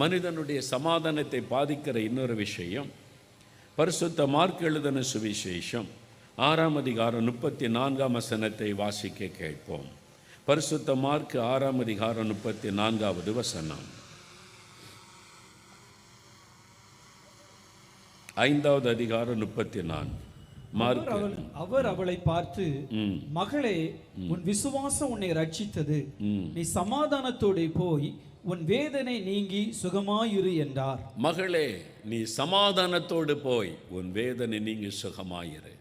மனிதனுடைய சமாதானத்தை பாதிக்கிற இன்னொரு விஷயம் பரிசுத்த மார்க் எழுதின சுவிசேஷம். ஆறாம் அதிகாரம் முப்பத்தி நான்காம் வசனத்தை வாசிக்க கேட்போம். பரிசுத்த மார்க் ஆறாம் அதிகாரம் முப்பத்தி நான்காவது வசனம். ஐந்தாவது அதிகாரம் முப்பத்தி நான்கு அவர் அவள் அவர் அவளை பார்த்து மகளே உன் விசுவாசம் உன்னை ரட்சித்தது. நீ சமாதானத்தோடு போய் உன் வேதனை நீங்கி சுகமாயிரு என்றார். மகளே நீ சமாதானத்தோடு போய் உன் வேதனை நீங்கி சுகமாயிரு.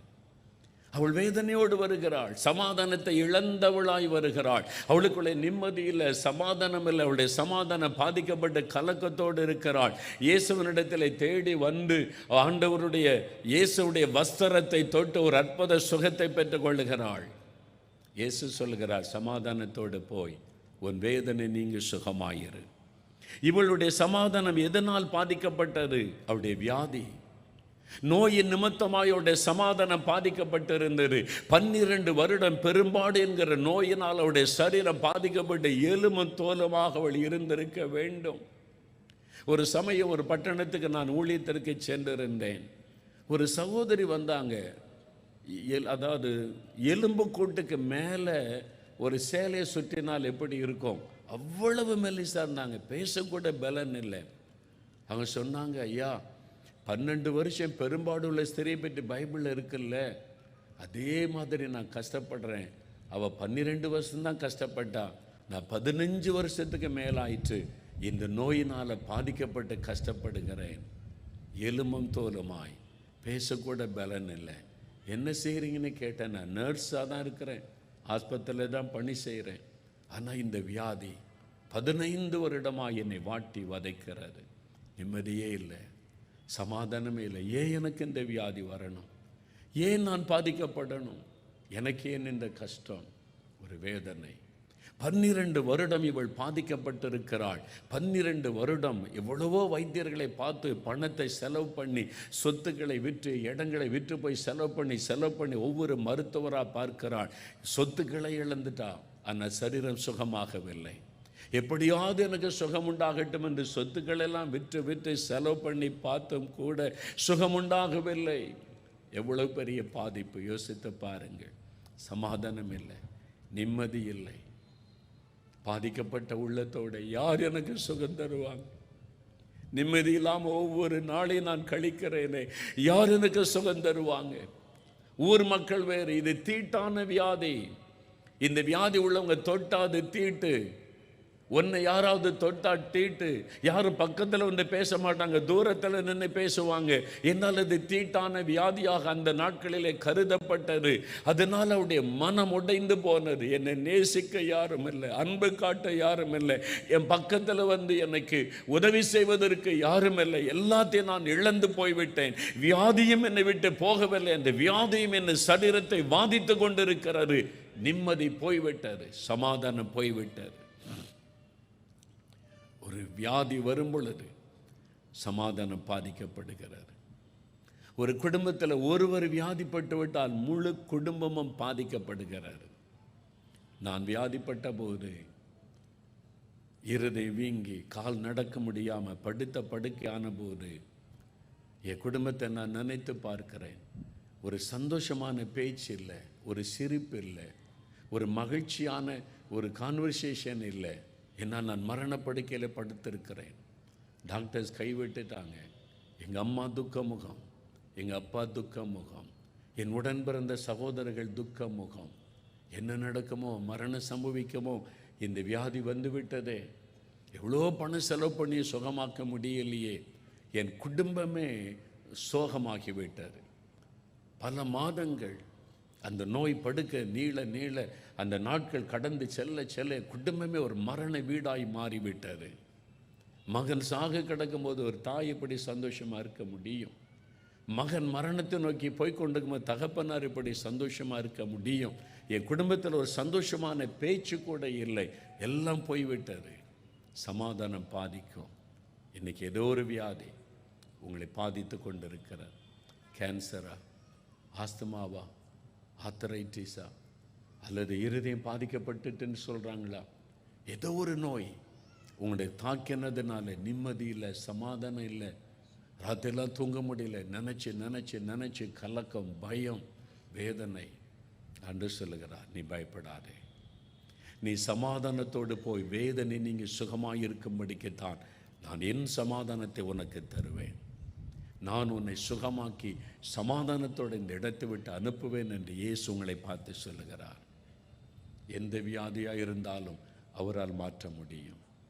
அவள் வேதனையோடு வருகிறாள் சமாதானத்தை இழந்தவளாய் வருகிறாள். அவளுக்குள்ளே நிம்மதி இல்லை சமாதானம் இல்லை. அவளுடைய சமாதானம் பாதிக்கப்பட்ட கலக்கத்தோடு இருக்கிறாள். இயேசுவனிடத்தில் தேடி வந்து ஆண்டவருடைய இயேசுடைய வஸ்திரத்தை தொட்டு ஒரு அற்புத சுகத்தை பெற்றுக்கொள்கிறாள் இயேசு சொல்கிறார் சமாதானத்தோடு போய் உன் வேதனை நீங்க சுகமாயிரு. இவளுடைய சமாதானம் எதனால் பாதிக்கப்பட்டது? அவளுடைய வியாதி. நோயின் நிமித்தமாக அவருடைய சமாதானம் பாதிக்கப்பட்டிருந்தது. பன்னிரண்டு வருடம் பெரும்பாடு என்கிற நோயினால் அவருடைய சரீரம் பாதிக்கப்பட்டு எலும்பும் தோலுமாக அவள் இருந்திருக்க வேண்டும். ஒரு சமயம் ஒரு பட்டணத்துக்கு நான் ஊழியத்திற்கு சென்றிருந்தேன். ஒரு சகோதரி வந்தாங்க. எல்- அதாவது எலும்பு கூட்டுக்கு மேலே ஒரு சேலையை சுற்றினால் எப்படி இருக்கும்? அவ்வளவு மெல்லிசாக இருந்தாங்க. பேசக்கூட பலன் இல்லை. அவங்க சொன்னாங்க ஐயா பன்னெண்டு வருஷம் பெரும்பாடுள்ள ஸ்திரியை பற்றி பைபிளில் இருக்குல்ல. அதே மாதிரி நான் கஷ்டப்படுறேன். அவள் பன்னிரெண்டு வருஷம்தான் கஷ்டப்பட்டான் நான் பதினஞ்சு வருஷத்துக்கு மேலாயிற்று. இந்த நோயினால் பாதிக்கப்பட்டு கஷ்டப்படுகிறேன். எலும்பும் தோலுமாய். பேசக்கூட பலன் இல்லை. என்ன செய்கிறீங்கன்னு கேட்டேன். நான் நர்ஸாக தான் இருக்கிறேன். ஆஸ்பத்திரியில் தான் பணி செய்கிறேன் ஆனால் இந்த வியாதி பதினைந்து வருடமாக என்னை வாட்டி வதைக்கிறது. நிம்மதியே இல்லை. சமாதானமே இல்லை. ஏன் எனக்கு இந்த வியாதி வரணும்? ஏன் நான் பாதிக்கப்படணும்? எனக்கு ஏன் இந்த கஷ்டம்? ஒரு வேதனை. பன்னிரண்டு வருடம் இவள் பாதிக்கப்பட்டிருக்கிறாள். பன்னிரண்டு வருடம் எவ்வளவோ வைத்தியர்களை பார்த்து பணத்தை செலவு பண்ணி சொத்துக்களை விற்று இடங்களை விற்று போய் செலவு பண்ணி செலவு பண்ணி ஒவ்வொரு மருத்துவராக பார்க்கிறாள். சொத்துக்களை இழந்துட்டா ஆனால் சரீரம் சுகமாகவில்லை. எப்படியாவது எனக்கு சுகம் உண்டாகட்டும் என்று சொத்துக்கள் எல்லாம் விற்று விற்று செலவு பண்ணி பார்த்தும் கூட சுகம் உண்டாகவில்லை எவ்வளவு பெரிய பாதிப்பு யோசித்து பாருங்கள். சமாதானம் இல்லை நிம்மதி இல்லை. பாதிக்கப்பட்ட உள்ளத்தோட யார் எனக்கு சுகம் தருவாங்க? நிம்மதி இல்லாமல் ஒவ்வொரு நாளையும் நான் கழிக்கிறேனே யார் எனக்கு சுகம் தருவாங்க? ஊர் மக்கள் வேறு இது தீட்டான வியாதி. இந்த வியாதி உள்ளவங்க தொட்டாது தீட்டு. உன்னை யாராவது தொட்டா தீட்டு. யாரும் பக்கத்தில் வந்து பேச மாட்டாங்க தூரத்தில் நின்று பேசுவாங்க. என்னால் அது தீட்டான வியாதியாக அந்த நாட்களிலே கருதப்பட்டது. அதனால் அவருடைய மனம் உடைந்து போனது. என்னை நேசிக்க யாரும் இல்லை அன்பு காட்ட யாரும் இல்லை. என் பக்கத்தில் வந்து எனக்கு உதவி செய்வதற்கு யாரும் இல்லை. எல்லாத்தையும் நான் இழந்து போய்விட்டேன். வியாதியும் என்னை விட்டு போகவில்லை. அந்த வியாதியும் என் சரீரத்தை பாதித்து கொண்டிருக்கிறது. நிம்மதி போய்விட்டது சமாதானம் போய்விட்டது. ஒரு வியாதி வரும் பொழுது சமாதானம் பாதிக்கப்படுகிறது ஒரு குடும்பத்தில் ஒருவர் வியாதிப்பட்டு விட்டால் முழு குடும்பமும் பாதிக்கப்படுகிறது நான் வியாதிப்பட்ட போது இருதை வீங்கி கால் நடக்க முடியாமல் படுத்த படுக்கையான போது என் குடும்பத்தை நான் நினைத்து பார்க்கிறேன். ஒரு சந்தோஷமான பேச்சு இல்லை ஒரு சிரிப்பு இல்லை ஒரு மகிழ்ச்சியான ஒரு கான்வர்சேஷன் இல்லை. ஏன்னா நான் மரணப்படுக்கையில் படுத்திருக்கிறேன். டாக்டர்ஸ் கைவிட்டுட்டாங்க. எங்கள் அம்மா துக்க முகம் எங்கள் அப்பா துக்க முகம் என் உடன் பிறந்த சகோதரர்கள் துக்க முகம் என்ன நடக்குமோ மரணம் சம்பவிக்குமோ இந்த வியாதி வந்து விட்டதே எவ்வளோ பணம் செலவு பண்ணி சுகமாக்க முடியலையே. என் குடும்பமே சோகமாகிவிட்டது. பல மாதங்கள் அந்த நோய் படுக்க நீள நீள அந்த நாட்கள் கடந்து செல்ல செல்ல குடும்பமே ஒரு மரண வீடாய் மாறிவிட்டது. மகன் சாக கிடக்கும்போது ஒரு தாய் எப்படி சந்தோஷமாக இருக்க முடியும்? மகன் மரணத்தை நோக்கி போய்கொண்டிருக்கும்போது தகப்பனார் இப்படி சந்தோஷமாக இருக்க முடியும்? என் குடும்பத்தில் ஒரு சந்தோஷமான பேச்சு கூட இல்லை. எல்லாம் போய்விட்டது. சமாதானம் பாதிக்கும். இன்றைக்கி ஏதோ ஒரு வியாதி உங்களை பாதித்து கொண்டிருக்கிறார் கேன்சரா? ஆஸ்துமாவா? ஆத்தரைட்டிஸா அல்லது இருதயம் பாதிக்கப்பட்டுட்டுன்னு சொல்கிறாங்களா ஏதோ ஒரு நோய். உங்களுடைய தாக்கினதுனால நிம்மதி இல்லை சமாதானம் இல்லை ராத்திரிலாம் தூங்க முடியல. நினச்சி நினச்சி நினச்சி கலக்கம் பயம் வேதனை அன்று சொல்லுகிறார். நீ பயப்படாதே. நீ சமாதானத்தோடு போய் வேதனை நீங்கள் சுகமாக இருக்கும்படிக்குத்தான் நான் என் சமாதானத்தை உனக்கு தருவேன். நான் உன்னை சுகமாக்கி சமாதானத்தோடு இந்த இடத்தை விட்டு அனுப்புவேன் என்று இயேசு உங்களை பார்த்து சொல்லுகிறார். எந்த வியாதியாக இருந்தாலும் அவரால் மாற்ற முடியும்.